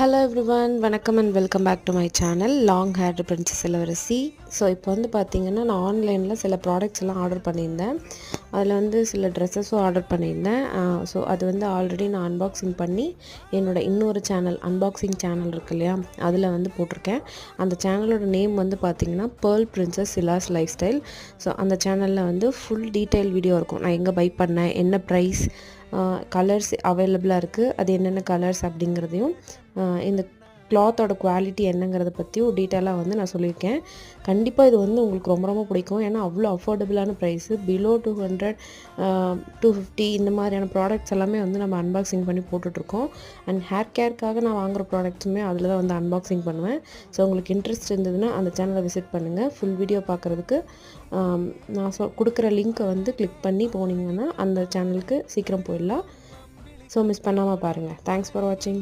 Hello everyone வணக்கம் and welcome back to my channel long hair princess இளவரசி so இப்போ வந்து பார்த்தீங்கன்னா நான் ஆன்லைனில் சில ப்ராடக்ட்ஸ் எல்லாம் ஆர்டர் பண்ணியிருந்தேன். அதில் வந்து சில ட்ரெஸ்ஸஸும் ஆர்டர் பண்ணியிருந்தேன். ஸோ அது வந்து ஆல்ரெடி நான் அன்பாக்சிங் பண்ணி என்னோட இன்னொரு சேனல் அன்பாக்சிங் சேனல் இருக்கு இல்லையா அதில் வந்து போட்டிருக்கேன். அந்த சேனலோட நேம் வந்து பார்த்திங்கன்னா pearl princess Silas lifestyle so அந்த சேனலில் வந்து ஃபுல் டீட்டெயில் வீடியோ இருக்கும். நான் எங்கே பை பண்ணேன் என்ன ப்ரைஸ் கலர்ஸ் அவைலபிளாக இருக்குது அது என்னென்ன கலர்ஸ் அப்படிங்கிறதையும் இந்த கிளாத்தோட குவாலிட்டி என்னங்கிறத பற்றியும் டீட்டெயிலாக வந்து நான் சொல்லியிருக்கேன். கண்டிப்பாக இது வந்து உங்களுக்கு ரொம்ப ரொம்ப பிடிக்கும். ஏன்னா அவ்வளோ அஃபோர்டபுளான price below two hundred two fifty இந்த மாதிரியான ப்ராடக்ட்ஸ் எல்லாமே வந்து நம்ம அன்பாக்சிங் பண்ணி போட்டுட்ருக்கோம். அண்ட் ஹேர் கேருக்காக நான் வாங்குகிற ப்ராடக்ட்ஸுமே அதில் தான் வந்து அன்பாக்சிங் பண்ணுவேன். ஸோ உங்களுக்கு இன்ட்ரெஸ்ட் இருந்ததுன்னா அந்த சேனலை விசிட் பண்ணுங்கள் ஃபுல் வீடியோ பார்க்குறதுக்கு நான் சொ கொடுக்குற லிங்க்கை வந்து கிளிக் பண்ணி போனீங்கன்னா அந்த சேனலுக்கு சீக்கிரம் போயிடலாம். ஸோ மிஸ் பண்ணாமல் பாருங்கள் தேங்க்ஸ் ஃபார் வாட்சிங்